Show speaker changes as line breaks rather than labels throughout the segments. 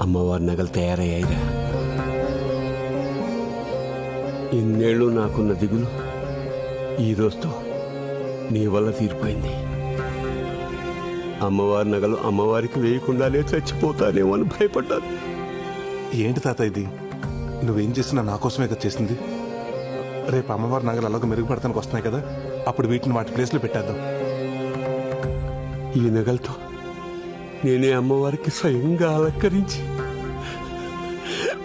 అమ్మవారి నగలు తయారయ్యాయిరా. ఇన్నేళ్ళు నాకున్న దిగులు ఈ రోజుతో నీ వల్ల తీరిపోయింది. అమ్మవారి నగలు అమ్మవారికి వేయకుండానే చచ్చిపోతానేమో అని భయపడ్డాను.
ఏంటి తాత ఇది? నువ్వేం చేసినా నా కోసమే కదా చేసింది? రేపు అమ్మవారి నగలు అలాగ మెరుగుపడతానికి వస్తున్నాయి కదా అప్పుడు వీటిని వాటి ప్లేస్లో పెట్టేద్దాం.
ఈ నగలతో నేనే అమ్మవారికి స్వయంగా అలంకరించి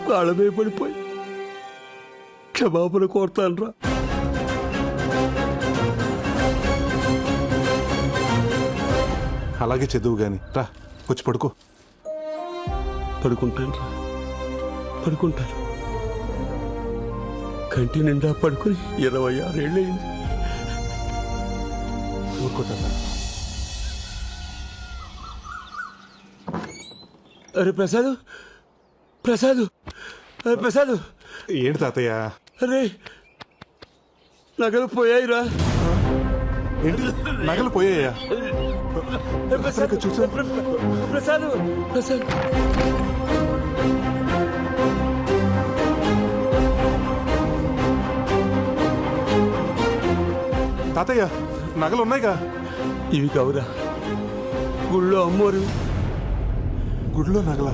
కాళ్ళమే పడిపోయి క్షమాపణ కోరుతాను రా
అలాగే చదువు గాని. రా వచ్చి పడుకో.
పడుకుంటాను రా పడుకుంటాను. కంటి నిండా పడుకొని ఇరవై ఆరేళ్ళయింది.
ఊరుకో
అరే ప్రసాద్ ప్రసాద్ అరే ప్రసాద్.
ఏంటి తాతయ్య?
అరే నగలు పోయాయిరా.
ఏంటి? నగలు పోయాయా?
ప్రసాద్. ప్ర- ప్రసాద్ ప్రసాద్.
తాతయ్య నగలు ఉన్నాయిగా?
ఇవి కవురా. గుళ్ళో అమ్మోరు.
గుడిలో నగల.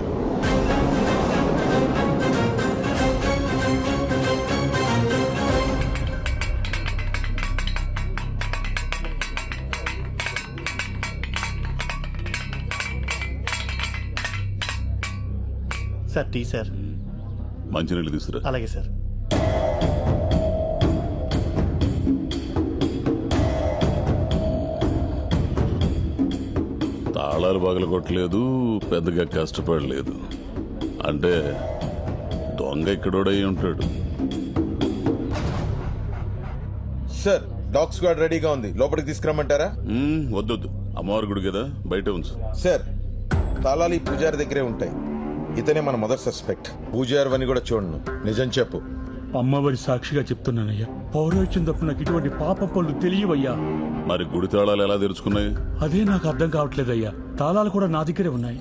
Sir tea sir.
మంచినీళ్ళు తీసుకురా.
అలాగే సార్.
తాళాలు పగల కొట్టలేదు పెద్దగా కష్టపడలేదు. అంటే దొంగ ఇక్కడోడై ఉంటాడు.
సార్ డాగ్ స్క్వాడ్ రెడీగా ఉంది. లోపలికి తీసుకురమ్మంటారా?
మ్మ్, వద్దొద్దు. అమ్మవారి గుడి కదా బయట ఉంచు
సార్. తాళాలు ఈ పూజారి దగ్గరే ఉంటాయి. ఇతనే మన మొదటి సస్పెక్ట్. పూజారి అని కూడా చూడను. నిజం చెప్పు.
అమ్మవారి సాక్షిగా చెప్తున్నానయ్యా. పౌరోహిత్యం తప్ప నాకు ఇటువంటి పాప పనులు తెలియవయ్యా.
మరి గుడి తాళాలు ఎలా తెరుచుకున్నాయి?
అదే నాకు అర్థం కావట్లేదయ్యా తాళాలు కూడా నా దగ్గరే ఉన్నాయి.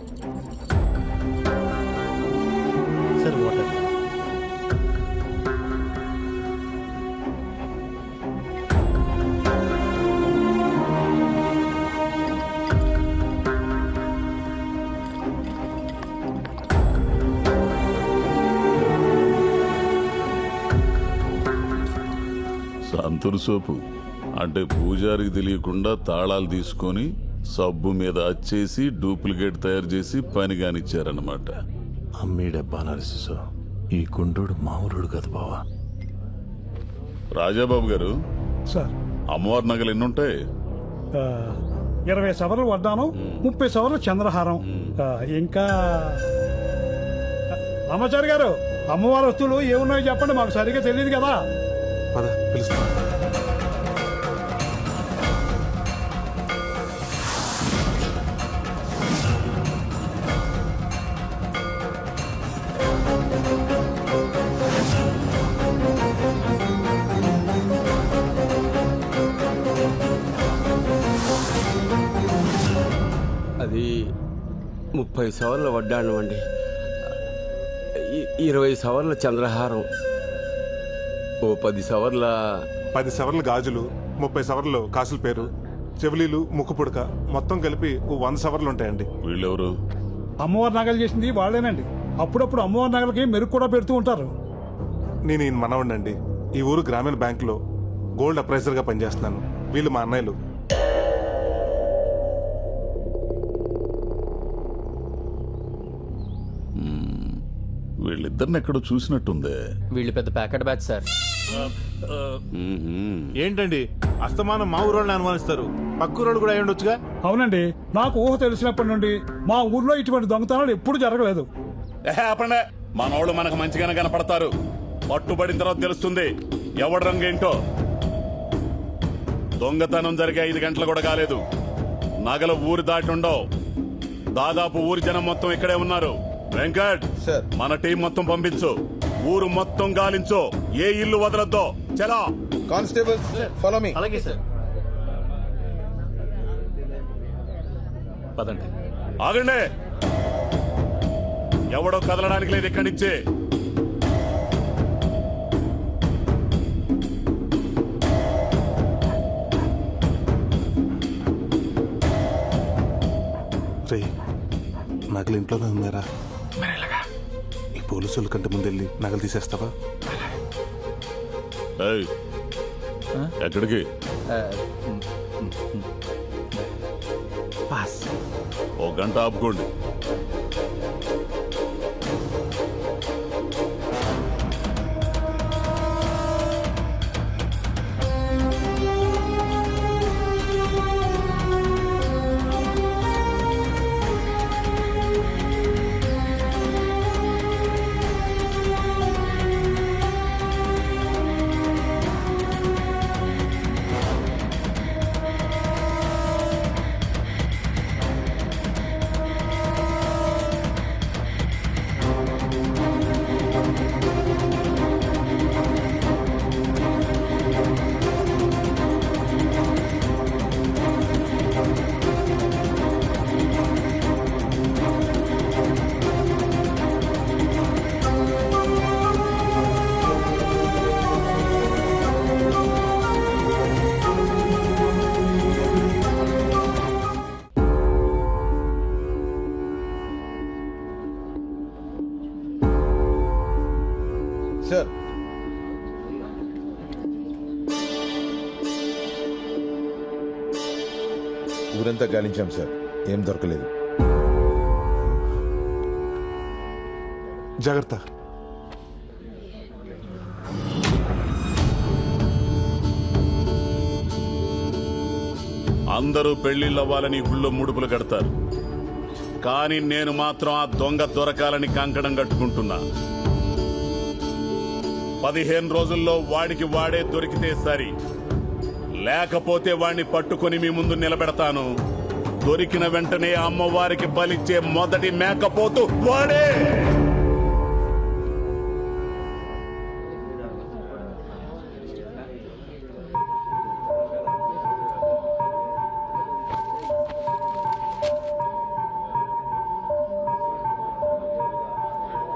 Sir water.
సంతూర్ సోపు. అంటే పూజారికి తెలియకుండా తాళాలు తీసుకొని సబ్బు మీద అచ్చేసి డూప్లికేట్ తయారు చేసి పని కానిచ్చారన్నమాట
అమ్మీ డబ్బా నరసిసో ఈ గుండోడు మామూలుడు కదా బావా.
రాజాబాబు గారు
సార్.
అమ్మవారి నగలు ఎన్నుంటాయి?
ఆ, ఇరవై సవర్లు వడ్డాను ముప్పై సవర్లు చంద్రహారం. ఆ, ఇంకా రామాచారి గారు అమ్మవారి వస్తువులు ఏమున్నాయో చెప్పండి మాకు సరిగ్గా తెలియదు కదా.
పద పిలుస్తా.
అది ముప్పై సవర్ల వడ్డాణం అండి. ఇరవై సవర్ల చంద్రహారం ఓ పది సవర్ల
పది సవర్లు గాజులు ముప్పై సవర్లు కాసుల పేరు చెవులీలు ముక్కు పుడక మొత్తం కలిపి ఓ వంద సవర్లు ఉంటాయండి.
వీళ్ళెవరు?
అమ్మవారి నగలు చేసింది వాళ్ళేనండి. అప్పుడప్పుడు అమ్మవారి నగలకి మెరుగు కూడా పెడుతూ ఉంటారు.
నేను ఈయన మనవండండి ఈ ఊరు గ్రామీణ బ్యాంకులో గోల్డ్ అప్రైజర్గా పనిచేస్తున్నాను. వీళ్ళు మా అన్నయ్యలు.
వీళ్ళిద్దరిని ఎక్కడో చూసినట్టుందే.
వీళ్ళు పెద్ద ప్యాకెట్ బ్యాచ్ సార్.
ఏంటండి? అస్తమానం మా ఊరోళ్ళని అనుమానిస్తారు. పక్క ఊరోళ్ళు కూడా అయి ఉండొచ్చుగా?
అవునండి. నాకు ఊహ తెలిసినప్పటి నుండి మా ఊర్లో ఇటువంటి దొంగతనాలు ఎప్పుడూ జరగలేదు.
ఏహే, ఆపండి. మనోళ్ళు మనకు మంచిగానే కనపడతారు. పట్టుబడిన తర్వాత తెలుస్తుంది ఎవడి రంగు ఏంటో. దొంగతనం జరిగే ఐదు గంటలు కూడా కాలేదు. నగలు ఊరి దాటి ఉండవు. దాదాపు ఊరి జనం మొత్తం ఇక్కడే ఉన్నారు. వెంకట్
సార్.
మన టీం మొత్తం పంపించు. ఊరు మొత్తం గాలించు. ఏ ఇల్లు వదలొద్దో. చలా.
కానిస్టేబుల్స్ ఫాలో మీ
అలాగే సార్.
పదండి.
ఆగండి. ఎవడో కదలడానికి లేదు ఇక్కడి నుంచే.
రే నగలు ఇంట్లోనే ఉన్నారా పోలీసుల కంటే ముందు వెళ్ళి నగలు తీసేస్తావా?
ఏయ్, ఎక్కడికి?
పాస్
ఓ గంట ఆపుకోండి.
సార్. ఊరంతా గాలించాం సార్. ఏం దొరకలేదు.
జాగ్రత్త.
అందరూ పెళ్ళిళ్ళవ్వాలని గుళ్ళో ముడుపులు కడతారు. కానీ నేను మాత్రం ఆ దొంగ దొరకాలని కంకణం కట్టుకుంటున్నా. పదిహేను రోజుల్లో వాడికి వాడే దొరికితే సరి. లేకపోతే వాణ్ణి పట్టుకొని మీ ముందు నిలబెడతాను. దొరికిన వెంటనే అమ్మవారికి బలిచ్చే మొదటి మేకపోతూ వాడే!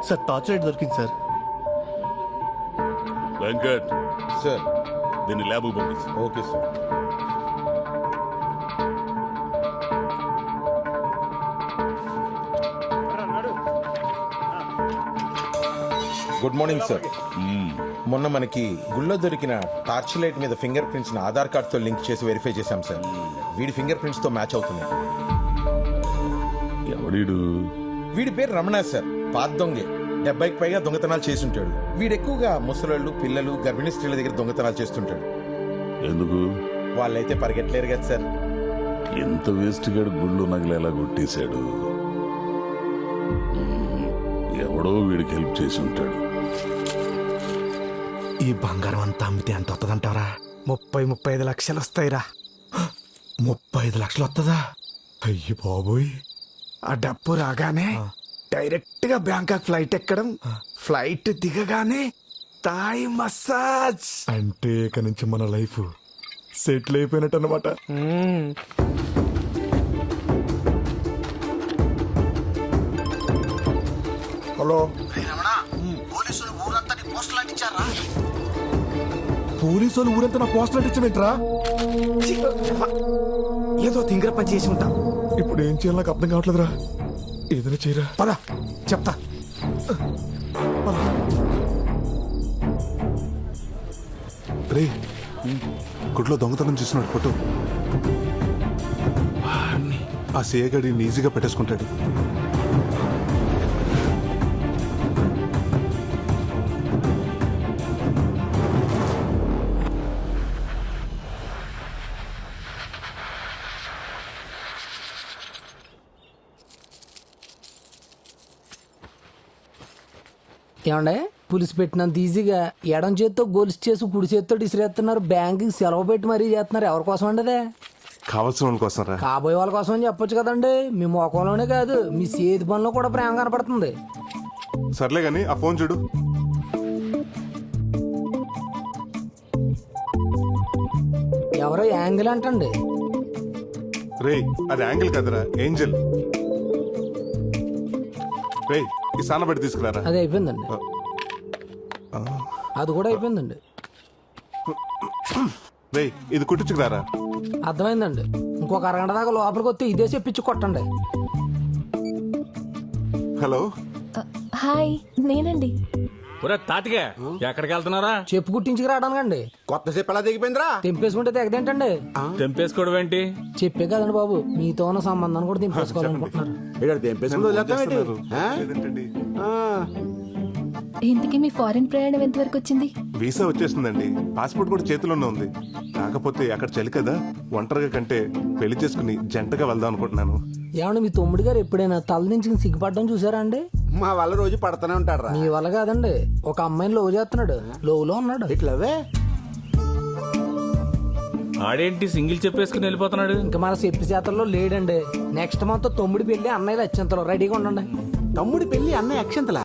సార్ టార్చ్ లైట్ దొరికింది సార్.
వెంకట్.
సార్.
దీన్ని ల్యాబ్ పంపించు
okay sir. Good morning sir. మొన్న మనకి గుళ్ళో దొరికిన టార్చ్ లైట్ మీద ఫింగర్ ప్రింట్స్ ఆధార్ కార్డ్తో లింక్ చేసి వెరిఫై చేశాం సార్. వీడి ఫింగర్ ప్రింట్స్తో మ్యాచ్ అవుతున్నాయి.
ఎవడీడు?
వీడి పేరు రమణ సార్. పాత దొంగే. డెబ్బైకి పైగా దొంగతనాలు చేస్తుంటాడు. వీడు ఎక్కువగా ముసలోళ్ళు పిల్లలు గర్భిణీ స్త్రీల దగ్గర దొంగతనాలు చేస్తుంటాడు.
ఎందుకు?
వాళ్ళైతే పరిగెట్టలేరు కదా సార్.
ఎంత వేస్ట్ గడు గుళ్ళు నగలేలా కొట్టేశాడు. ఎవడో వీడికి హెల్ప్ చేసి ఉంటాడు.
ఈ బంగారం అంతా అమ్మితే ఎంత వస్తుందంటారా ముప్పై ముప్పై ఐదు లక్షలు వస్తాయిరా. ముప్పై ఐదు లక్షలు వస్తుందా అయ్యి బాబోయ్. ఆ డబ్బు రాగానే డైరెక్ట్గా బ్యాంకాక్ ఫ్లైట్ ఎక్కడం ఫ్లైట్ దిగగానే తాయి మసాజ్. అంటే ఇక నుంచి మన లైఫ్ సెటిల్ అయిపోయినట్టు అనమాట హలో. పోలీసు వాళ్ళు ఊరంతా నా పోస్టర్ అంటించమేంట్రా? ఏదో తింగర పని చేసి ఉంటాం. ఇప్పుడు ఏం చేయాలో నాకు అర్థం కావట్లేదురా. ఏదైనా చేయరా? పద చెప్తా.
రే గుడ్లో దొంగతనం చేసినాడు ఫోటో. ఆ సేగడి ఈజీగా పెట్టేసుకుంటాడు.
ఏమండే? పులిసి పెట్టినంత ఈజీగా. ఎడం చేత్తో గొలుసు చేసి కుడి చేత్తో ఇసిరేస్తున్నారు బ్యాంకుకి సెలవు పెట్టి మరీ చేస్తున్నారు. ఎవరి కోసం అండి అదే
కావాల్సిన వాళ్ళ కోసం రా.
కాబోయే వాళ్ళ కోసం అని చెప్పొచ్చు కదండి. మీ ముఖంలోనే కాదు మీ చేతి పనిలో కూడా ప్రేమ కనపడుతుంది.
సర్లే గాని ఆ ఫోన్ చూడు.
ఎవరో యాంగిల్ అంటండి.
రే అది యాంగిల్ కదరా ఏంజల్. ఈ తీసుకురారా?
అది అయిపోయిందండి. అది కూడా అయిపోయిందండి.
రేయ్ ఇది కుట్టించుకురారా?
అర్థమైందండి. ఇంకొక అరగంట దాకా లోపలికి వస్తే ఇదే చెప్పించి కొట్టండి.
హలో?
హాయ్ నేనండి.
ఒరే తాతిగా ఎక్కడికి వెళ్తున్నారా
చెప్పు కుట్టించుకు రావడానికండి.
కొత్త చెప్పు ఎలా దిగిపోయిందిరా?
తెంపేసుకుంటే తెగదేంటండి?
తెంపేసుకోవడం ఏంటి?
చెప్పే కదండి బాబు మీతో ఉన్న సంబంధాన్ని కూడా తెంపేసుకోవాలనుకుంటున్నారు.
ఇక్కడ
ఇంతకీ మీ ఫారెన్ ప్రయాణం ఎంతవరకు వచ్చింది?
వీసా వచ్చేసిందండి. పాస్పోర్ట్ కూడా చేతిలోనే ఉంది. కాకపోతే అక్కడ చలి కదా. ఒంటరిగా కంటే పెళ్ళి చేసుకుని జంటగా వెళ్దాం అనుకుంటున్నాను.
ఏమండి మీ తమ్ముడు గారు ఎప్పుడైనా తల నుంచి సిగ్గుపడడం చూసారా అండి?
మా వాళ్ళ రోజు పడతానే ఉంటాడు
మీ వల్ల కాదండి. ఒక అమ్మాయిని లవ్ చేస్తున్నాడు. లోవులో ఉన్నాడు.
ఇట్లవే
ఆడేంటి సింగిల్ చెప్పేసుకుని వెళ్ళిపోతున్నాడు?
ఇంకా మన చెప్పి చేతల్లో లేడండి. నెక్స్ట్ మంత్ తమ్ముడి పెళ్ళి అన్నయ్యలు అత్యంతలో. రెడీగా ఉండండి.
తమ్ముడి పెళ్ళి అన్న అక్షంతల